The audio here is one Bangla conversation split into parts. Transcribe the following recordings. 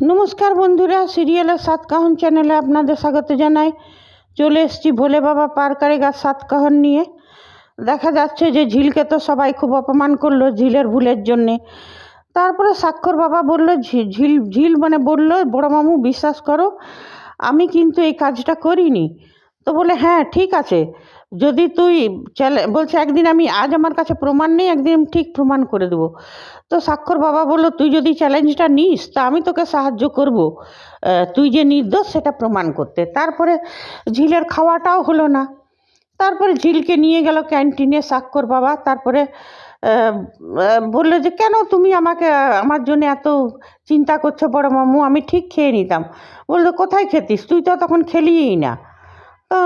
নমস্কার বন্ধুরা, সিরিয়ালের সাতকাহন চ্যানেলে আপনাদের স্বাগত জানাই। চলে এসেছি ভোলে বাবা পার কারেগা সাতকাহন নিয়ে। দেখা যাচ্ছে যে ঝিলকে তো সবাই খুব অপমান করল ঝিলের ভুলের জন্যে। তারপরে স্বাক্ষর বাবা বলল ঝিল ঝিল মানে বলল, বড় মামু বিশ্বাস করো, আমি কিন্তু এই কাজটা করিনি। তো বলে হ্যাঁ ঠিক আছে। যদি তুই বলছে একদিন আমি, আজ আমার কাছে প্রমাণ নেই, একদিন ঠিক প্রমাণ করে দেবো। তো স্বাক্ষর বাবা বলল, তুই যদি চ্যালেঞ্জটা নিস, তা আমি তোকে সাহায্য করব। তুই যে নির্দোষ, সেটা প্রমাণ করতে। তারপরে ঝিলের খাওয়াটাও হলো না। তারপরে ঝিলকে নিয়ে গেল ক্যান্টিনে স্বাক্ষর বাবা। তারপরে বলল যে, কেন তুমি আমাকে, আমার জন্য এত চিন্তা করছ বড় মামু? আমি ঠিক খেয়ে নিতাম। বলল, কোথায় খেতিস? তুই তো তখন খেলিই না। তো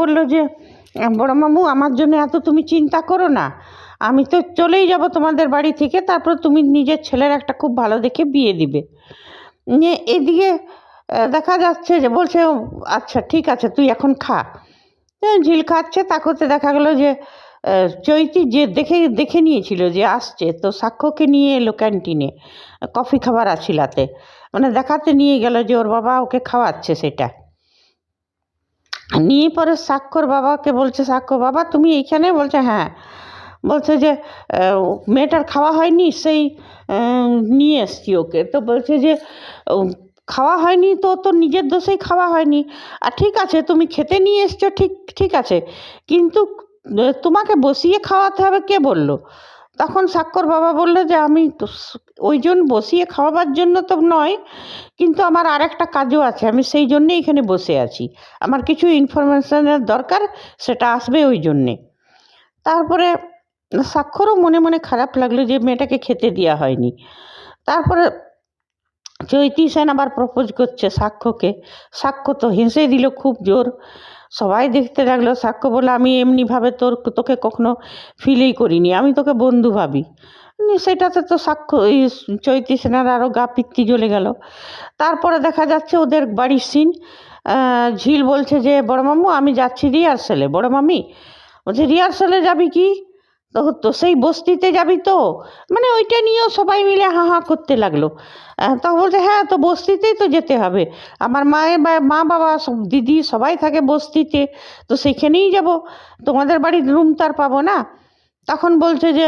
বলল যে বড় মামু আমার জন্য এত তুমি চিন্তা করো না। আমি তো চলেই যাব তোমাদের বাড়ি থেকে তারপর তুমি নিজের ছেলের একটা খুব ভালো দেখে বিয়ে দিবে। নিয়ে এদিকে দেখা যাচ্ছে যে বলছে "ও, আচ্ছা ঠিক আছে তুই এখন খা। তো ঝিল খাচ্ছে তাকতে দেখা গেলো যে চৈতি যে দেখে দেখে নিয়েছিল যে আসছে তো সাক্ষ্যকে নিয়ে এলো ক্যান্টিনে কফি খাবার আছিলাতে। মানে দেখাতে নিয়ে গেল যে ওর বাবা ওকে খাওয়াচ্ছে সেটা। নিয়ে পরে স্বাক্ষর বাবাকে বলছে, স্বাক্ষর বাবা, তুমি এইখানে? বলছে হ্যাঁ। বলছে যে মেয়েটার খাওয়া হয়নি, সেই নিয়ে এসছি ওকে। তো বলছে যে খাওয়া হয়নি তো তো নিজের দোষেই খাওয়া হয়নি। আর ঠিক আছে, তুমি খেতে নিয়ে এসছো, ঠিক ঠিক আছে। কিন্তু তোমাকে বসিয়ে খাওয়াতে হবে, কে বলল? তখন সাক্ষর বাবা বলল যে, আমি ওই জন্য বসিয়ে খাওয়াবার জন্য তো নয়, কিন্তু আমার আর একটা কাজও আছে, আমি সেই জন্যে এখানে বসে আছি। আমার কিছু ইনফরমেশনের দরকার, সেটা আসবে ওই জন্যে। তারপরে স্বাক্ষরও মনে মনে খারাপ লাগল যে, মেয়েটাকে খেতে দেওয়া হয়নি। তারপরে চৈতি সেন আবার প্রপোজ করছে সাক্ষ্যকে সাক্ষ্য তো হেসে দিল খুব জোর। সবাই দেখতে লাগল, সাক্ষ্য বলে আমি এমনিভাবে তোর, তোকে কখনো ফিলই করিনি, আমি তোকে বন্ধু ভাবি। সেটাতে তো সাক্ষ্য, এই চৈতি সেনার আরও গা পিত্তি জ্বলে গেল। তারপরে দেখা যাচ্ছে ওদের বাড়ির সিন ঝিল বলছে যে, বড় মামু আমি যাচ্ছি রিহার্সেলে বড় মামি বলছে রিহার্সেলে যাবি কি? তো তো সেই বস্তিতে যাবি তো? মানে ওইটা নিয়েও সবাই মিলে হা হা করতে লাগল। তখন বলছে হ্যাঁ তো বস্তিতেই তো যেতে হবে। আমার মায়ের মা বাবা দিদি সবাই থাকে বস্তিতে, তো সেখানেই যাব। তোমাদের বাড়ির রুম তার পাবো না। তখন বলছে যে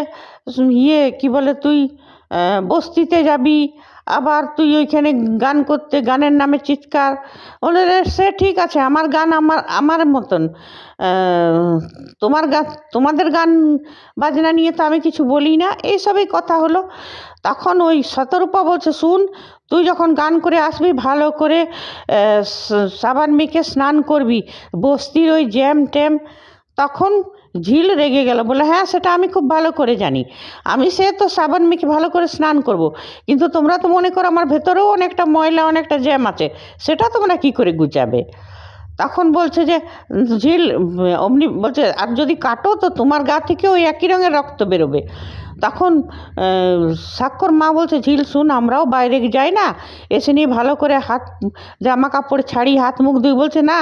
ইয়ে কি বলে তুই বস্তিতে যাবি আবার তুই ওইখানে গান করতে, গানের নামে চিৎকার, বলে সে ঠিক আছে, আমার গান আমার আমার মতন। তোমার গান তোমাদের গান বাজনা নিয়ে তো আমি কিছু বলি না, এইসবই কথা হলো। তখন ওই শতরূপা বলছে, শুন, তুই যখন গান করে আসবি, ভালো করে সাবান মেখে স্নান করবি, বস্তির ওই জ্যাম ট্যাম তখন ঝিল রেগে গেল বলে হ্যাঁ সেটা আমি খুব ভালো করে জানি আমি সে তো সাবান মেখে ভালো করে স্নান করব। কিন্তু তোমরা তো মনে করো আমার ভেতরেও অনেকটা ময়লা, অনেকটা জ্যাম আছে, সেটা তোমরা কি করে গুচাবে তখন বলছে যে, ঝিল অমনি বলছে, আর যদি কাটো তো তোমার গা থেকে ওই একই রঙের রক্ত বেরোবে তখন সাক্ষর মা বলছে, ঝিল, শুন, আমরাও বাইরে যাই না। এসে নিয়ে ভালো করে হাত, জামা কাপড় ছাড়ি, হাত মুখ ধুই। বলছে, না,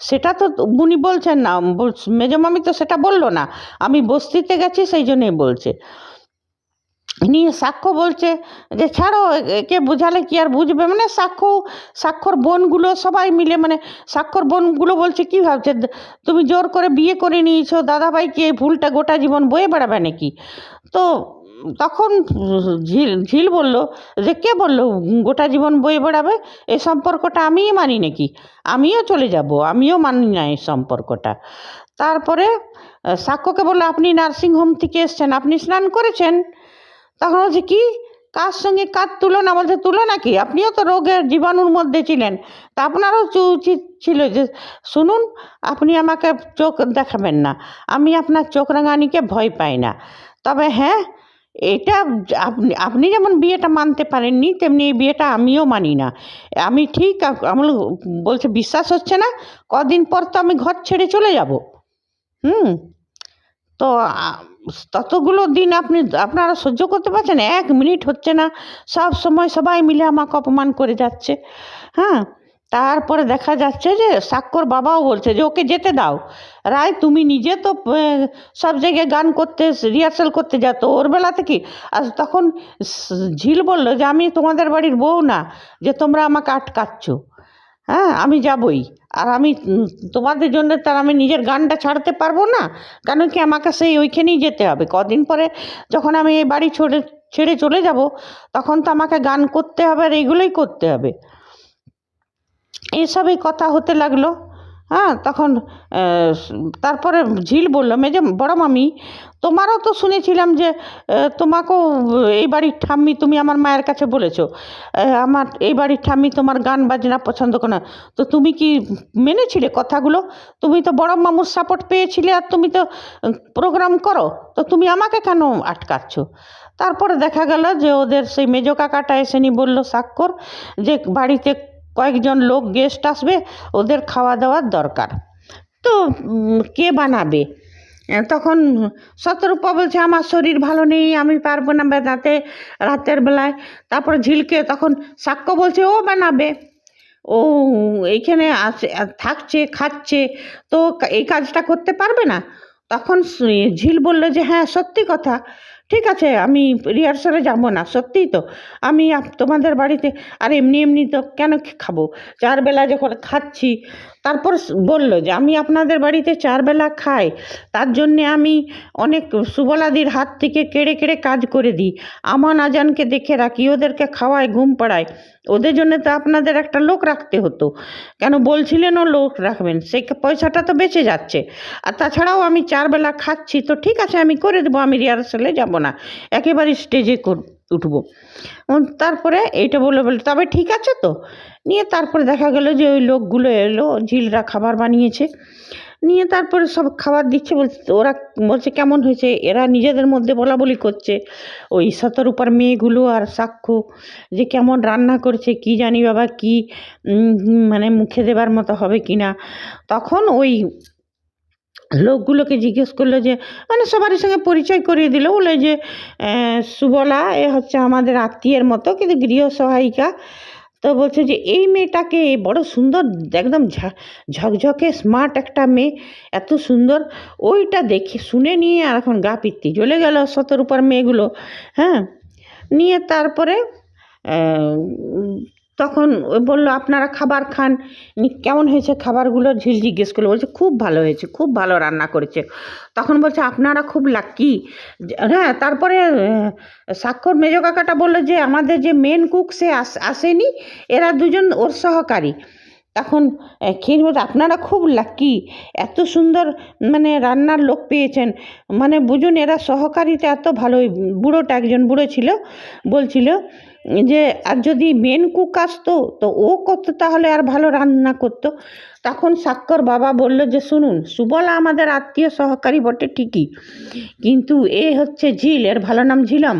সেটা তো উনি বলছেন না। মেজমামি মামি তো সেটা বলল না। আমি বস্তিতে গেছি, সেই জন্যেই বলছে। নিয়ে সাক্ষ্য বলছে যে, ছাড়ো, একে বোঝালে কি আর বুঝবে? মানে সাক্ষ্য স্বাক্ষর বোনগুলো সবাই মিলে মানে স্বাক্ষর বোনগুলো বলছে, কি ভাবছে? তুমি জোর করে বিয়ে করে নিয়েছো দাদাভাইকে এই ভুলটা গোটা জীবন বয়ে বেড়াবে নাকি? তো তখন ঝিল ঝিল বলল, যে কে বলল, গোটা জীবন বয়ে বেড়াবে? এই সম্পর্কটা আমিই মানি নাকি? আমিও চলে যাব, আমিও মানি না এই সম্পর্কটা। তারপরে সাক্ষ্যকে বলল, আপনি নার্সিংহোম থেকে এসছেন, আপনি স্নান করেছেন? তখন বলছে, কি? কার সঙ্গে কার তুলনা? বলছে, তুলনা কি? আপনিও তো রোগের জীবাণুর মধ্যে ছিলেন। তা আপনারও উচিত ছিল যে, শুনুন, আপনি আমাকে চোখ দেখাবেন না। আমি আপনার চোখ রাঙানিকে ভয় পাই না। তবে হ্যাঁ এটা আপনি আপনি যেমন বিয়েটা মানতে পারেননি, তেমনি এই বিয়েটা আমিও মানি না। আমি ঠিক আমার বলছে, বিশ্বাস হচ্ছে না, কদিন পর তো আমি ঘর ছেড়ে চলে যাব। হুম? তো ততগুলো দিন আপনি, আপনারা সহ্য করতে পারছেন এক মিনিট হচ্ছে না। সব সময় সবাই মিলে আমাকে অপমান করে যাচ্ছে। হ্যাঁ? তারপরে দেখা যাচ্ছে যে সাক্ষর বাবাও বলছে যে, ওকে যেতে দাও। রায়, তুমি নিজে তো সব জায়গায় গান করতে রিহার্সাল করতে যাও। তো ওর বেলাতে কি? আর তখন ঝিল বলল যে, আমি তোমাদের বাড়ির বউ না। যে তোমরা আমাকে আটকাচ্ছ। হ্যাঁ আমি যাবই। আর আমি তোমাদের জন্য তার আমি নিজের গানটা ছাড়তে পারব না। কেন কি আমাকে সেই ওইখানেই যেতে হবে। কদিন পরে যখন আমি এই বাড়ি ছেড়ে ছেড়ে চলে যাব, তখন তো আমাকে গান করতে হবে আর এইগুলোই করতে হবে। এসবই কথা হতে লাগল। হ্যাঁ তখন তারপরে ঝিল বলল মেজে বড় মামি, তোমারও তো শুনেছিলাম যে তোমাকেও এই বাড়ির ঠাম্মি তুমি আমার মায়ের কাছে বলেছ। আমার, এই বাড়ির ঠাম্মি তোমার গান বাজনা পছন্দ করে না। তো তুমি কি মেনেছিলে কথাগুলো? তুমি তো বড় মামুর সাপোর্ট পেয়েছিলে আর তুমি তো প্রোগ্রাম করো। তো তুমি আমাকে কেন আটকাচ্ছ? তারপরে দেখা গেল যে ওদের সেই মেজো কাকাটা এসে নি বলল স্বাক্ষর যে বাড়িতে কয়েকজন লোক গেস্ট আসবে, ওদের খাওয়া দাওয়ার দরকার। তো কে বানাবে? তখন শতরূপা বলছে, আমার শরীর ভালো নেই, আমি পারব না বানাতে রাতের বেলায়। তারপরে ঝিলকে তখন সাক্ষ্য বলছে, ও বানাবে। ও, এইখানে আছে, থাকছে, খাচ্ছে, তো এই কাজটা করতে পারবে না? তখন ঝিল বলল যে হ্যাঁ সত্যি কথা। ঠিক আছে, আমি রিহার্সালে যাব না, সত্যিই তো। আমি তোমাদের বাড়িতে, আর এমনি এমনি তো কেন খাব? চার বেলা যখন খাচ্ছি, তারপর বলল যে, আমি আপনাদের বাড়িতে চার বেলা খাই, তার জন্যে আমি অনেক সুবলাদির হাত থেকে কেড়ে কেড়ে কাজ করে দিই। আমান আজানকে দেখে রাখি, ওদেরকে খাওয়াই ঘুম পাড়াই ওদের জন্য তো আপনাদের একটা লোক রাখতে হতো। কেন বলছিলেন ও লোক রাখবেন? সেই পয়সাটা তো বেঁচে যাচ্ছে। আর তাছাড়াও আমি চার বেলা খাচ্ছি, তো ঠিক আছে, আমি করে দেবো, আমি রিহার্সালে যাব না। একেবারে স্টেজে উঠবো। তারপরে এইটা বলে বলে তবে ঠিক আছে তো। নিয়ে তারপরে দেখা গেল যে ওই লোকগুলো এলো, ঝিলরা খাবার বানিয়েছে। নিয়ে তারপরে সব খাবার দিচ্ছে, বলছে, ওরা বলছে, কেমন হয়েছে? এরা নিজেদের মধ্যে বলা বলি করছে, ওই শতরূপার মেয়েগুলো আর সাক্ষ্য যে কেমন রান্না করছে, কি জানি বাবা, কি মানে মুখে দেবার মতো হবে কি না তখন ওই লোকগুলোকে জিজ্ঞেস করল যে মানে সবারই সঙ্গে পরিচয় করিয়ে দিল। বলে যে সুবলা, এ হচ্ছে আমাদের আত্মীয়ের মতো, কিন্তু গৃহ সহায়িকা। তো বলছে যে, এই মেয়েটাকে বড় সুন্দর, একদম ঝকঝকে স্মার্ট একটা মেয়ে, এত সুন্দর। ওইটা দেখে, শুনে নিয়ে আর এখন গা পিত্তি। জ্বলে গেল শতরূপার মেয়েগুলো হ্যাঁ? নিয়ে তারপরে তখন বলল, আপনারা খাবার খান। কেমন হয়েছে খাবারগুলো? ঝিল জিজ্ঞেস করল, বলছে, খুব ভালো হয়েছে, খুব ভালো রান্না করেছে। তখন বলছে, আপনারা খুব লাকি হ্যাঁ তারপরে স্বাক্ষর মেজো কাকাটা বলল যে, আমাদের যে মেন কুক সে আস- আসেনি, এরা দুজন ওর সহকারী। তখন খেয়ে বলছে, আপনারা খুব লাকি এত সুন্দর মানে রান্নার লোক পেয়েছেন। মানে বুঝুন, এরা সহকারীতে এত ভালো বুড়োটা একজন বুড়ো ছিল, বলছিল যে, আর যদি মেন কুক আসতো, তো ও করতো তাহলে আর ভালো রান্না করতো। তখন সাক্ষর বাবা বলল যে, শুনুন, সুবলা আমাদের আত্মীয় সহকারী বটে ঠিকই। কিন্তু এ হচ্ছে ঝিল, এর ভালো নাম ঝিলাম।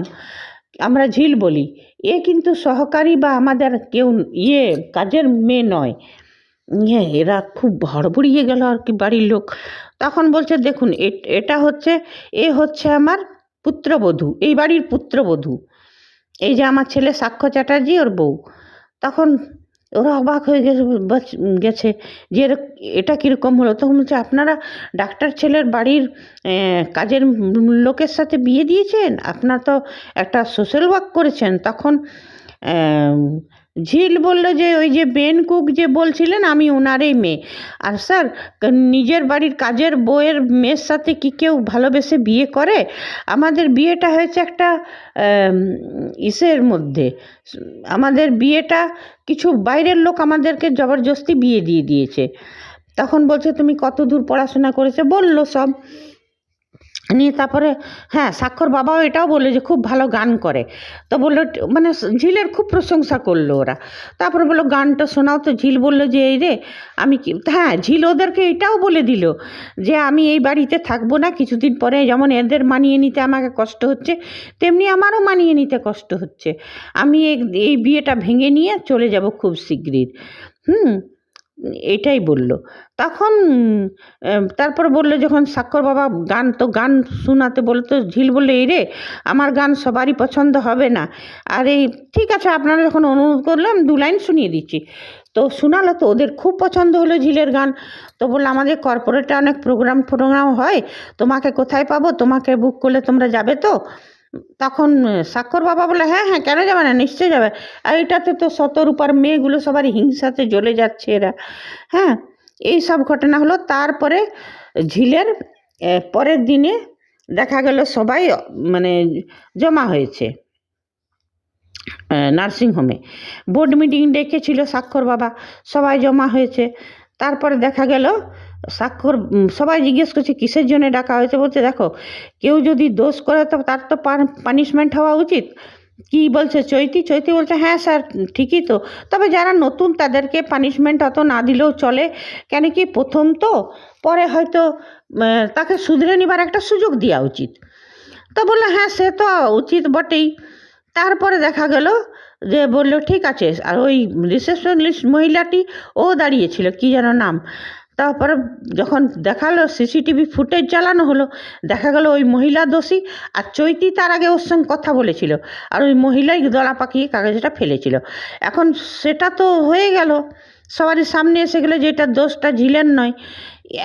আমরা ঝিল বলি। এ কিন্তু সহকারী বা আমাদের কেউ ইয়ে কাজের মেয়ে নয়। ইয়ে এরা খুব হড়বড়িয়ে গেল আর কি বাড়ির লোক। তখন বলছে, দেখুন এটা হচ্ছে, এ হচ্ছে আমার পুত্রবধূ, এই বাড়ির পুত্রবধূ। এই যে আমার ছেলে সাক্ষ্য চ্যাটার্জি, ওর বউ। তখন ওরা অবাক হয়ে গেছে গেছে যে এটা কীরকম হলো? তখন বলছে, আপনারা ডাক্তার ছেলের বাড়ির কাজের লোকের সাথে বিয়ে দিয়েছেন? আপনার তো একটা সোশ্যাল ওয়ার্ক করেছেন। তখন ঝিল বলল যে, ওই যে বেন কুক যে বলছিলেন, আমি ওনারই মেয়ে। আর স্যার নিজের বাড়ির কাজের বউয়ের মেয়ের সাথে কি কেউ ভালোবেসে বিয়ে করে? আমাদের বিয়েটা হয়েছে একটা ইসের মধ্যে। আমাদের বিয়েটা কিছু বাইরের লোক আমাদেরকে জবরদস্তি বিয়ে দিয়ে দিয়েছে। তখন বলছে, তুমি কত দূর পড়াশোনা করেছে? বলল সব। নিয়ে তারপরে হ্যাঁ স্বাক্ষর বাবাও এটাও বলল যে খুব ভালো গান করে। তো বলল মানে ঝিলের খুব প্রশংসা করল ওরা। তারপরে বলল, গানটা শোনাও তো। ঝিল বলল যে, এই রে, আমি কি হ্যাঁ ঝিল ওদেরকে এটাও বলে দিল যে, আমি এই বাড়িতে থাকব না। কিছুদিন পরে যেমন এদের মানিয়ে নিতে আমাকে কষ্ট হচ্ছে, তেমনি আমারও মানিয়ে নিতে কষ্ট হচ্ছে। আমি এই বিয়েটা ভেঙে নিয়ে চলে যাব খুব শিগগির। হুম এটাই বলল। তখন তারপর বলল যখন স্বাক্ষর বাবা গান, তো গান শোনাতে বলল তো ঝিল বলল, এই রে, আমার গান সবারই পছন্দ হবে না। আর এই, ঠিক আছে, আপনারা যখন অনুরোধ করলাম, দু লাইন শুনিয়ে দিচ্ছি। তো শোনালো, তো ওদের খুব পছন্দ হলো ঝিলের গান। তো বলল, আমাদের কর্পোরেটে অনেক প্রোগ্রাম ফোগ্রাম হয়, তোমাকে কোথায় পাবো? তোমাকে বুক করলে তোমরা যাবে তো? তখন স্বাক্ষর বাবা বলে হ্যাঁ হ্যাঁ কেন যাবে না? নিশ্চয়ই যাবে। আর এটাতে তো শতরূপার মেয়েগুলো সবারই হিংসাতে জ্বলে যাচ্ছে এরা। হ্যাঁ এই সব ঘটনা হলো। তারপরে ঝিলের পরের দিনে দেখা গেল সবাই মানে জমা হয়েছে নার্সিংহোমে। বোর্ড মিটিং ডেকেছিল স্বাক্ষর বাবা। সবাই জমা হয়েছে। তারপরে দেখা গেল স্বাক্ষর সবাই জিজ্ঞেস করছে, কিসের জন্য ডাকা হয়েছে? বলছে, দেখো, কেউ যদি দোষ করে, তো তার তো পানিশমেন্ট হওয়া উচিত। কি বলছে চৈতি? চৈতি বলছে হ্যাঁ স্যার, ঠিকই তো। তবে যারা নতুন, তাদেরকে পানিশমেন্ট অত না দিলেও চলে। কেন কি প্রথম তো, পরে হয়তো তাকে শুধরে নেবার একটা সুযোগ দেওয়া উচিত। তো বলল হ্যাঁ সে তো উচিত বটেই। তারপরে দেখা গেল যে, বলল, ঠিক আছে, আর ওই রিসেপশনিস্ট মহিলাটি, ও দাঁড়িয়েছিল কি যেন নাম। তারপরে যখন দেখাল সিসিটিভি ফুটেজ চালানো হলো, দেখা গেল ওই মহিলা দোষী আর চৈতি তার আগে ওর সঙ্গে কথা বলেছিল আর ওই মহিলাই দলা পাকিয়ে কাগজটা ফেলেছিল। এখন সেটা তো হয়ে গেল, সবারই সামনে এসে গেলে যে এটা দোষটা ঝিলেন নয়।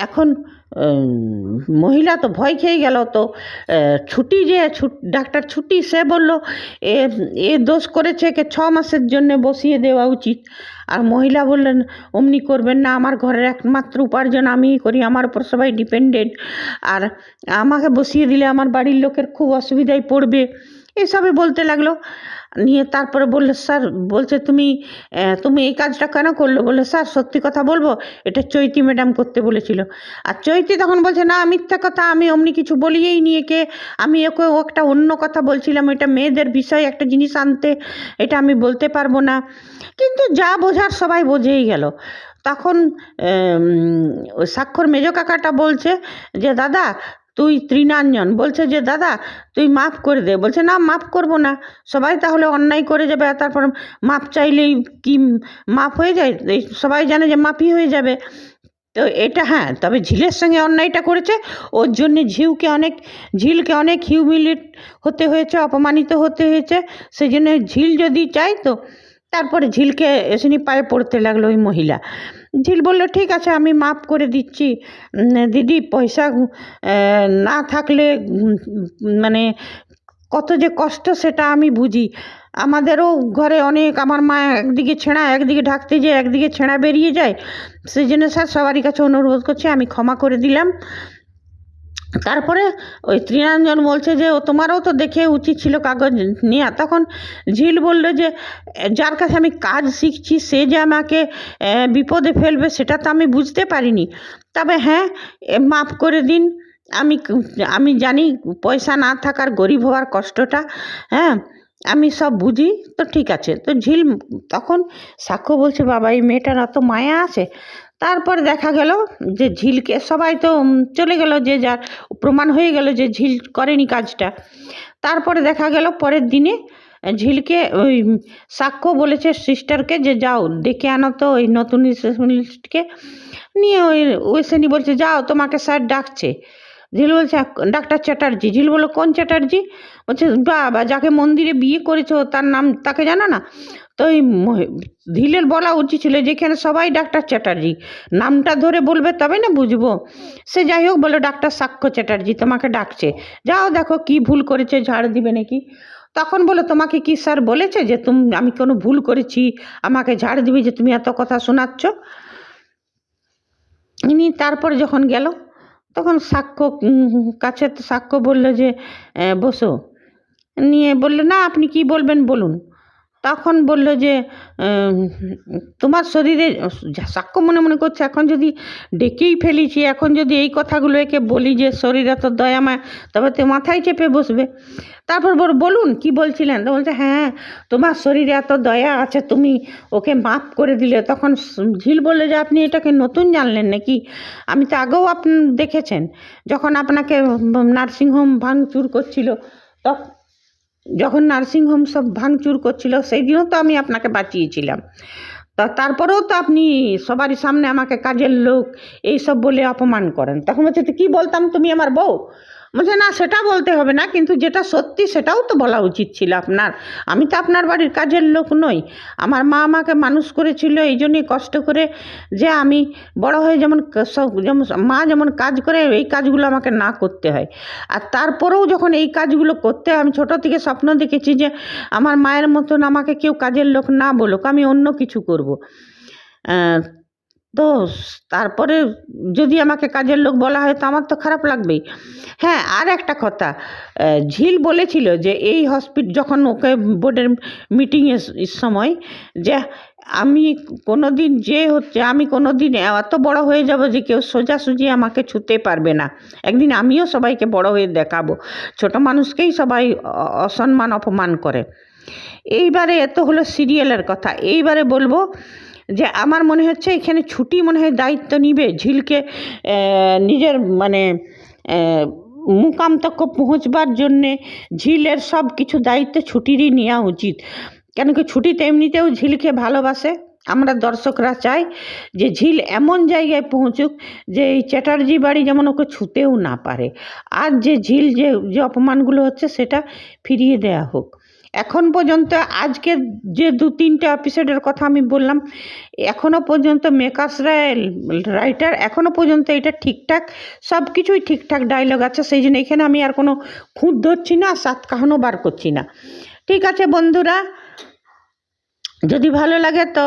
এখন মহিলা তো ভয় খেয়ে গেল তো। ছুটি যে ডাক্তার ছুটি সে বলল, এ এ দোষ করেছে একে ছ মাসের জন্য বসিয়ে দেওয়া উচিত। আর মহিলা বললেন, অমনি করবেন না, আমার ঘরের একমাত্র উপার্জন আমিই করি, আমার উপর সবাই ডিপেন্ডেন্ট। আর আমাকে বসিয়ে দিলে আমার বাড়ির লোকের খুব অসুবিধায় পড়বে। এসবে বলতে লাগল। নিয়ে তারপরে বলল, স্যার, বলছে তুমি তুমি এই কাজটা কেন করল? বলল, স্যার, সত্যি কথা বলব, এটা চৈতি ম্যাডাম করতে বলেছিল। আর চৈতি তখন বলছে, না, মিথ্যা কথা, আমি অমনি কিছু বলিয়েই নিয়ে কে আমি ওকে, ও একটা অন্য কথা বলছিলাম, এটা মেয়েদের বিষয় একটা জিনিস আনতে, এটা আমি বলতে পারব না। কিন্তু যা বোঝার সবাই বোঝেই গেল। তখন স্বাক্ষর মেজ কাকাটা বলছে যে, দাদা তুই ত্রিনাঞ্জন বলছে যে, দাদা, তুই মাফ করে দে। বলছে, না, মাফ করব না। সবাই তাহলে অন্যায় করে যাবে আর তারপর মাপ চাইলেই কি মাপ হয়ে যায়? সবাই জানে যে মাফই হয়ে যাবে। তো এটা হ্যাঁ তবে ঝিলের সঙ্গে অন্যায়টা করেছে। ওর জন্যে ঝিউকে অনেক, ঝিলকে অনেক হিউমিলিট হতে হয়েছে, অপমানিত হতে হয়েছে। সেই জন্য ঝিল যদি চাই তো, তারপরে ঝিলকে এসেনি পায়ে পড়তে লাগল ওই মহিলা। ঝিল বলল, ঠিক আছে, আমি মাফ করে দিচ্ছি। দিদি, পয়সা না থাকলে মানে কত যে কষ্ট সেটা আমি বুঝি। আমাদেরও ঘরে অনেক, আমার মা একদিকে ছেঁড়া, একদিকে ঢাকতে যেয়ে, একদিকে ছেঁড়া বেরিয়ে যায়। সেই জন্য স্যার সবারই কাছে অনুরোধ করছি, আমি ক্ষমা করে দিলাম। তারপরে ওই ত্রিনাঞ্জন বলছে যে, ও তোমারও তো দেখে উচিত ছিল কাগজ নেওয়া তখন ঝিল বলল যে, যার কাছে আমি কাজ শিখছি, সে যে আমাকে বিপদে ফেলবে সেটা তো আমি বুঝতে পারিনি। তবে হ্যাঁ মাফ করে দিন। আমি আমি জানি পয়সা না থাকার গরিব হওয়ার কষ্টটা হ্যাঁ আমি সব বুঝি, তো ঠিক আছে। তো ঝিল তখন সাক্ষ্য বলছে, বাবা, এই মেয়েটার অত মায়া আছে? তারপর দেখা গেল যে ঝিলকে, সবাই তো চলে গেল যে যার প্রমাণ হয়ে গেল যে ঝিল করেনি কাজটা। তারপরে দেখা গেল পরের দিনে ঝিলকে ওই সাক্ষ্য বলেছে সিস্টারকে যে যাও, ডেকে আনো তো ওই নতুন রিসেপশনিস্টকে নিয়ে ওই ওইসেনি বলছে, যাও, তোমাকে স্যার ডাকছে। ঝিল বলছে ডাক্তার চ্যাটার্জি। ঝিল বলল, কোন চ্যাটার্জি? বলছে, বাবা, যাকে মন্দিরে বিয়ে করেছ, তার নাম, তাকে জানো না? তো ওই ঝিলের বলা উচিত ছিল যেখানে সবাই ডাক্তার চ্যাটার্জি। নামটা ধরে বলবে তবে না বুঝব। সে যাই হোক বলো ডাক্তার সাক্ষ্য চ্যাটার্জি, তোমাকে ডাকছে। যাও দেখো কি ভুল করেছে, ঝাড় দিবে নাকি? তখন বলো তোমাকে কি স্যার বলেছে যে তুমি আমি কোনো ভুল করেছি? আমাকে ঝাড় দিবে যে তুমি এত কথা শোনাচ্ছ? ইনি তারপর যখন গেল, তখন সাক্ষ্য কাছে সাক্ষ্য বলল যে বসো। নিয়ে বলল, না, আপনি কি বলবেন বলুন। তখন বলল যে তোমার শরীরে সাক্ষ্য মনে মনে করছে, এখন যদি ডেকেই ফেলেছি, এখন যদি এই কথাগুলো একে বলি যে, শরীরে তো দয়াময় তবে তো মাথায় চেপে বসবে। তারপর বল বলুন, কি বলছিলেন? তো বলছে হ্যাঁ তোমার শরীরে এত দয়া আছে, তুমি ওকে মাফ করে দিলে। তখন ঝিল বললে যে, আপনি এটাকে নতুন জানলেন নাকি? আমি তো আগেও আপনি দেখেছেন। যখন আপনাকে নার্সিংহোম ভাঙচুর করছিল তখন যখন নার্সিংহোম সব ভাঙচুর করছিল, সেই দিনও তো আমি আপনাকে বাঁচিয়েছিলাম। তা তারপরেও তো আপনি সবারই সামনে আমাকে কাজের লোক, এইসব বলে অপমান করেন। তখন হচ্ছে কী বলতাম তুমি আমার বউ? বলছে, না, সেটা বলতে হবে না, কিন্তু যেটা সত্যি সেটাও তো বলা উচিত ছিল আপনার। আমি তো আপনার বাড়ির কাজের লোক নই। আমার মা আমাকে মানুষ করেছিল এই জন্যই কষ্ট করে যে আমি বড় হয়ে যেমন সব যেমন মা যেমন কাজ করে, এই কাজগুলো আমাকে না করতে হয়। আর তারপরেও যখন এই কাজগুলো করতে আমি ছোটো থেকে স্বপ্ন দেখেছি যে আমার মায়ের মতন আমাকে কেউ কাজের লোক না বলুক, আমি অন্য কিছু করব। তো তারপরে যদি আমাকে কাজের লোক বলা হয় তো আমার তো খারাপ লাগবেই। হ্যাঁ আর একটা কথা ঝিল বলেছিল যে এই হসপিটাল যখন ওকে বোর্ডের মিটিংয়ের সময় যে আমি কোনো দিন যে হচ্ছে, আমি কোনো দিন এত বড় হয়ে যাব যে কেউ সোজাসুজি আমাকে ছুতে পারবে না। একদিন আমিও সবাইকে বড় হয়ে দেখাবো। ছোট মানুষকেই সবাই অসম্মান, অপমান করে। এইবারে এত হলো সিরিয়ালের কথা। এইবারে বলব যে আমার মনে হচ্ছে এখানে ছুটি মনে হয় দায়িত্ব নিবে। ঝিলকে নিজের মানে মুকাম তক পৌঁছবার জন্যে ঝিলের সব কিছু দায়িত্ব ছুটিরই নেওয়া উচিত। কেন কি ছুটিতে এমনিতেও ঝিলকে ভালোবাসে। আমরা দর্শকরা চাই যে ঝিল এমন জায়গায় পৌঁছুক যে এই চ্যাটার্জি বাড়ি যেমন ওকে ছুতেও না পারে। আর যে ঝিল যে যে অপমানগুলো হচ্ছে সেটা ফিরিয়ে দেয়া হোক। এখন পর্যন্ত আজকে যে দু তিনটে এপিসোডের কথা আমি বললাম এখনও পর্যন্ত মেকার্সরা রাইটার এখনও পর্যন্ত এটা ঠিকঠাক সব কিছুই ঠিকঠাক ডায়লগ আছে, সেই জন্য এখানে আমি আর কোনো খুঁত ধরছি না, সাত কাহানো বার করছি না। ঠিক আছে বন্ধুরা, যদি ভালো লাগে তো